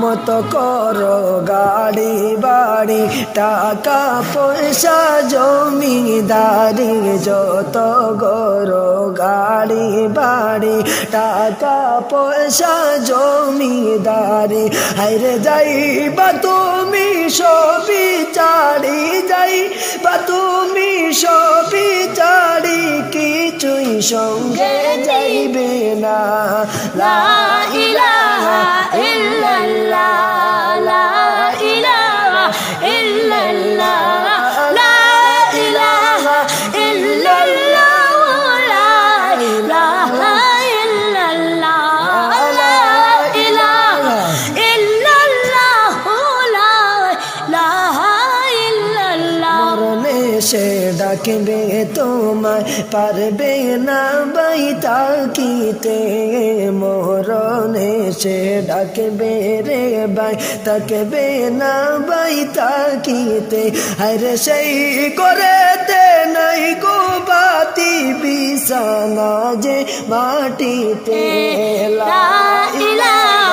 মতো করো গাড়ি বাড়ি টাকা পয়সা জমিদারি যত গরো গাড়ি বাড়ি টাকা পয়সা জমিদারি। হাইরে যাইবা তুমি সবই চাড়ি যাই বা তুমি সবই চাড়ি কিছুই সঙ্গে যাইবে না। লা ইলাহা ডাকবে তোমায় পারবে না বাই তাকিতে মরণে সে ডাকবে রে বাই তাকবে না বাই তাকিতে। আরে সেই করেতে নাই গো বাতি, বিছানা যে মাটিতে। লা ইলাহা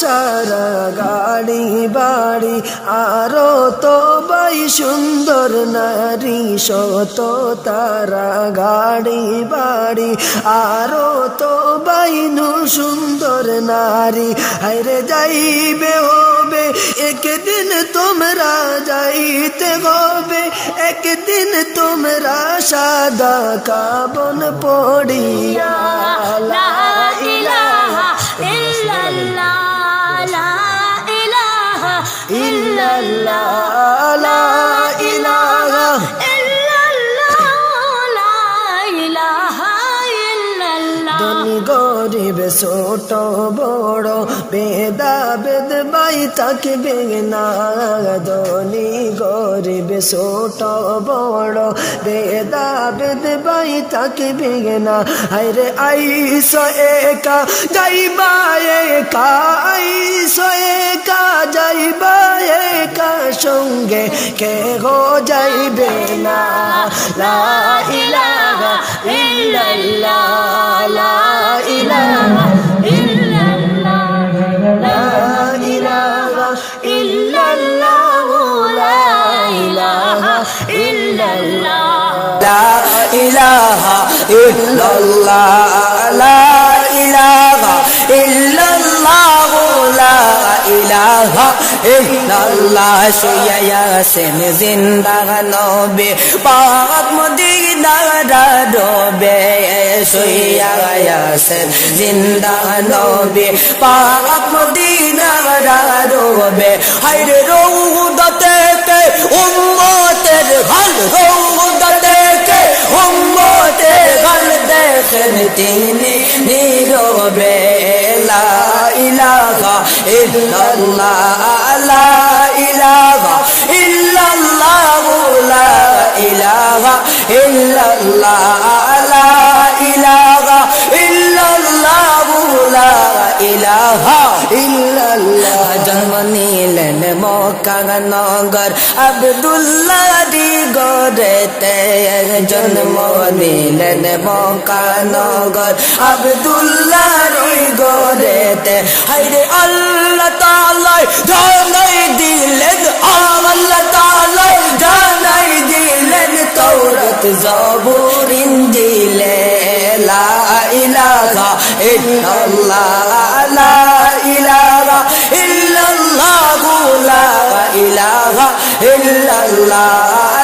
সারা গাড়ি বাড়ি, আরও তো বাই সুন্দর নারী, শত তারা গাড়ি বাড়ি, আরও তো বাইনু সুন্দর নারী। হাইরে যাইবে হবে, একদিন তোমরা যাইতে হবে, একদিন তোমরা সাদা কাবন পড়িয়া। গরিব ছোট বড় বেদা বেদ বাই থাকবে না। ধনী গরিব ছোট বড় বেদা বেদ বাই থাকবে না। আরে আইস একা, যাইবা একা। আইস একা, যাইবা একা। সঙ্গে কে গো যাইবে না। লা ইলাহা ইল্লাল্লাহ। ইল্লাল্লাহ লা ইলাহা ইল্লাল্লাহ লা ইলাহা ইল্লাল্লাহ শুয়া জিন্দা নবে পাক মদিনা রবে শুয়া ইয়াসিন জিন্দা নবে পাক মদিনা রবে হায়রে রৌদতে উম্মতের হাল রৌদতে দেখেন তিনি নীরবে লা ইলাহা ইল্লাল্লাহ লা ইলাহা ইল্লাল্লাহ লা ইলাহা ইল্লাল্লাহ লা ইলাহা ইল্লাল্লাহ লা ইলাহা ইল্লাল্লাহ জন্ম নিলেন মক্কা নগর আব্দুল্লাহ দি গরেতে জন্ম নিলেন মক্কা নগর। আব্দুল্লাহ রই গরেতে হাইরে আল্লাহ তাআলা জানাই দিলেন, আল্লাহ তাআলা জানাই দিলেন তৌরাত জাবুর ইনজিলে, লা ইলাহা ইল্লাল্লাহ, লা ইলাহা ইল্লাল্লাহ, লা ইলাহা ইল্লাল্লাহ।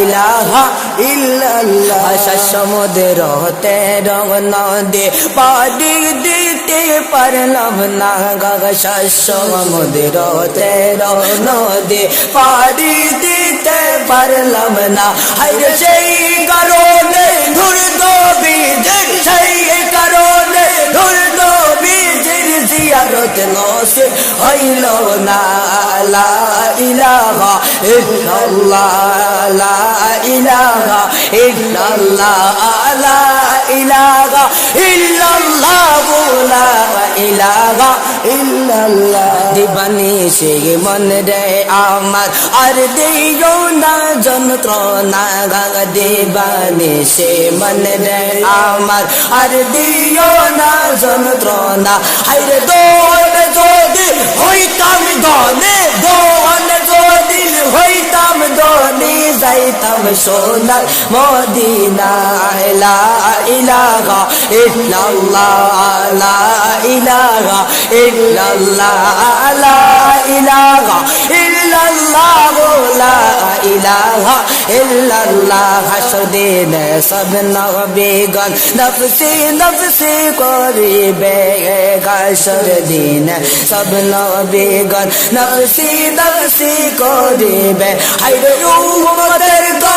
ইলাহা রং নদী, পাড়ি দিতে পারলাম না গাগা সমুদ্র রং নদী, পাড়ি দিতে পারলাম না। হাইরে সেই কারণে ধুর সেই জিয়ারত নসিব হইল না লা ইলাহা ইল্লাল্লাহ লা ইলাহা ইল্লাল্লাহ লা লা ইলাহা ইল্লাল্লাহ দিবানি সে মন রে আমার আর দিও না যন্ত্রণা গাগ দিবানি সে মন রে আমার আর দিও না যন্ত্রণা দোয়ান যদি হইতাম দনে দোয়ান যদি যাইতাম সোনার মদিনা, লা ইলাহা ইল্লাল্লাহ, লা ইলাহা ইল্লাল্লাহ, লা ইলাহা ইল্লাল্লাহ, লা ইলাহা ইল্লাল্লাহ। হাসর দিন সব নবীগণ নফসি নফসি করিবে হাসর দিন সব নবীগণ নফসি নফসি করিবে। হাইরে উম্মতের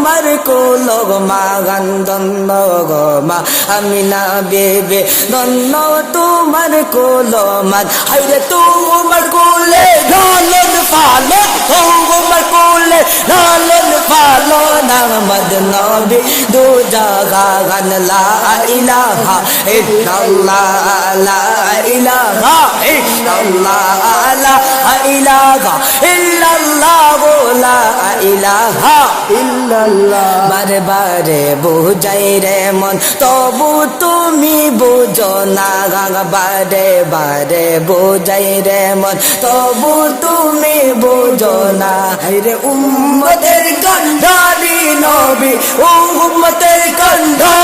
তোমার কোলগ মা গান দন্ন গো মা? আমিনা বেবে দন্ন তোমার কোল মান হাইরে তোমার কোলে লালন পালন তোমার কোলে লালন পালন আহমদ নবী। দু জাগা গান, লা ইলাহা ইল্লাল্লাহ, লা ইলাহা ইল্লাল্লাহ, লা ইলাহা ইল্লাল্লাহ, লা ইলাহা ইল্লাল্লাহ। বারে বারে বুঝাই রে মন, তবু তুমি বুঝো না বারে বারে বুঝাই রে মন, তবু তুমি বুঝো না। রে উম্মতের কন্ধারি নবী উম্মতের কন্ধারি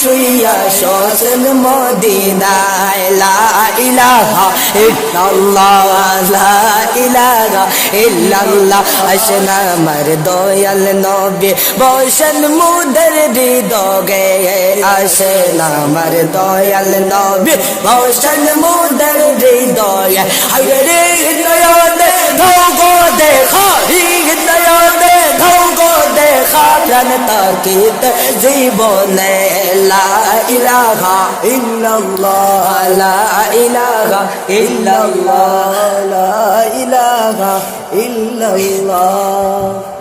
শুইয়া শোষণ মদিনায়, লা ইলাহা ইল্লাল্লাহ, লা ইলাহা ইল্লাল্লাহ, আসনা আমার দয়াল নবী, বসন মুদের হৃদয়ে, আসনা আমার দয়াল নবী, বসন মুদের হৃদয়ে ধোগো দেখা প্রাণ তাকিত জীবনে লা ইলাহা ইল্লাল্লাহ লা ইলাহা ইল্লাল্লাহ লা ইলাহা ইল্লাল্লাহ।